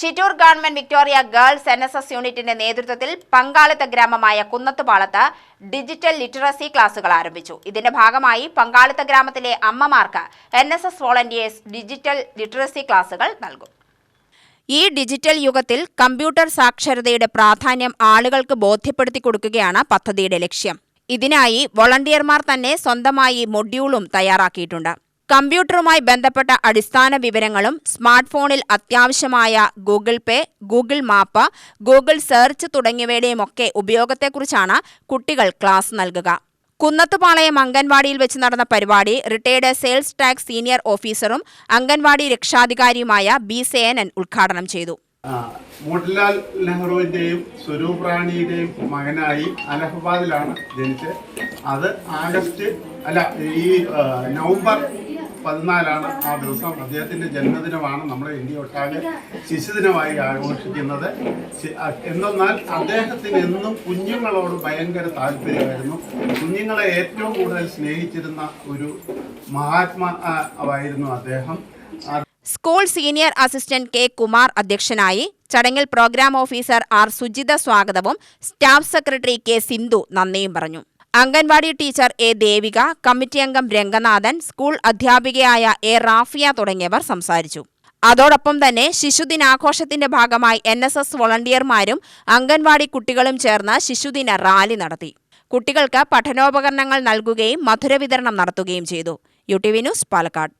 Chittur government Victoria girls N S S യൂണിറ്റിന്റെ നേതൃത്വത്തിൽ പങ്കാളിത്ത ഗ്രാമമായ കുന്നത്തുപാളത്ത് ഡിജിറ്റൽ ലിറ്ററസി ക്ലാസുകൾ ആരംഭിച്ചു. ഇതിന്റെ ഭാഗമായി പങ്കാളിത്ത ഗ്രാമത്തിലെ അമ്മമാർക്ക് N S S volunteers digital literacy ക്ലാസുകൾ നൽകും. ഈ ഡിജിറ്റൽ യുഗത്തിൽ കമ്പ്യൂട്ടർ സാക്ഷരതയുടെ പ്രാധാന്യം ആളുകൾക്ക് ബോധ്യപ്പെടുത്തി കൊടുക്കുകയാണ് പദ്ധതിയുടെ ലക്ഷ്യം. ഇതിനായി വോളണ്ടിയർമാർ തന്നെ സ്വന്തമായി മൊഡ്യൂളും തയ്യാറാക്കിയിട്ടുണ്ട്. കമ്പ്യൂട്ടറുമായി ബന്ധപ്പെട്ട അടിസ്ഥാന വിവരങ്ങളും സ്മാർട്ട് ഫോണിൽ അത്യാവശ്യമായ Google pay Google map Google search തുടങ്ങിയവയുടെയുമൊക്കെ ഉപയോഗത്തെക്കുറിച്ചാണ് കുട്ടികൾ ക്ലാസ് നൽകുക. കുന്നത്തുപാളയം അംഗൻവാടിയിൽ വെച്ച് നടന്ന പരിപാടി റിട്ടയർഡ് സെയിൽസ് ടാക്സ് സീനിയർ ഓഫീസറും അംഗൻവാടി രക്ഷാധികാരിയുമായ ബി സേനൻ ഉദ്ഘാടനം ചെയ്തു. മോട്ടിലാൽ നെഹ്റുവിന്റെയും സ്വരൂപ് റാണിയുടെയും മകനായി അലഹബാദിലാണ് ജനിച്ചത്. അത് ആഗസ്റ്റ് അല്ല ഈ നവംബർ പതിനാലാണ് ആ ദിവസം അദ്ദേഹത്തിന്റെ ജന്മദിനമാണ്. നമ്മുടെ ഇന്ത്യ ഒട്ടാകെ ശിശുദിനമായി ആഘോഷിക്കുന്നത്. എന്തെന്നാൽ അദ്ദേഹത്തിന് എന്നും കുഞ്ഞുങ്ങളോട് ഭയങ്കര താല്പര്യമായിരുന്നു. കുഞ്ഞുങ്ങളെ ഏറ്റവും കൂടുതൽ സ്നേഹിച്ചിരുന്ന ഒരു മഹാത്മാവായിരുന്നു അദ്ദേഹം. School senior assistant K Kumar അധ്യക്ഷനായി ചടങ്ങിൽ പ്രോഗ്രാം ഓഫീസർ ആർ സുജിത സ്വാഗതവും സ്റ്റാഫ് സെക്രട്ടറി കെ സിന്ധു നന്ദിയും പറഞ്ഞു. Anganwadi teacher A Devika committee അംഗം രംഗനാഥൻ സ്കൂൾ അധ്യാപികയായ എ റാഫിയ തുടങ്ങിയവർ സംസാരിച്ചു. അതോടൊപ്പം തന്നെ ശിശുദിനാഘോഷത്തിന്റെ ഭാഗമായി എൻ എസ് എസ് വോളണ്ടിയർമാരും അംഗൻവാടി കുട്ടികളും ചേർന്ന് ശിശുദിന റാലി നടത്തി. കുട്ടികൾക്ക് പഠനോപകരണങ്ങൾ നൽകുകയും മധുരവിതരണം നടത്തുകയും ചെയ്തു. U T V news Palakkad.